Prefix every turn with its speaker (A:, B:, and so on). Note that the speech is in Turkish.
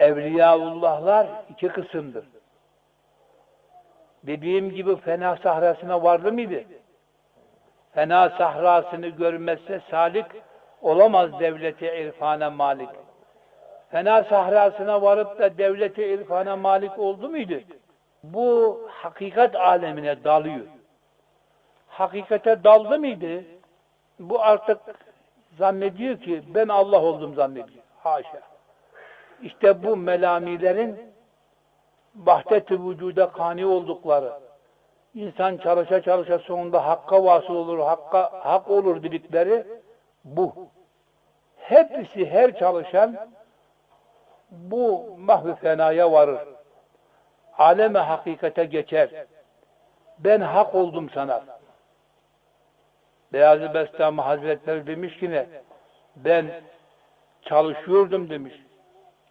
A: Evliyaullahlar iki kısımdır. Dediğim gibi fena sahrasına vardı mıydı? Fena sahrasını görmezse salik olamaz devleti irfana malik. Fena sahrasına varıp da devleti irfana malik oldu muydu? Bu hakikat alemine dalıyor. Hakikate daldı mıydı? Bu artık zannediyor ki ben Allah oldum zannediyor. Haşa. İşte bu melamilerin vahdet-i vücuda kani oldukları, insan çalışa çalışa sonunda hakka vasıl olur, hakka, hak olur dedikleri bu. Hepsi, her çalışan bu mahvi fenaya varır. Aleme hakikate geçer. Ben hak oldum sana. Beyazı Bestami Hazretleri demiş ki ne? Ben çalışıyordum demiş.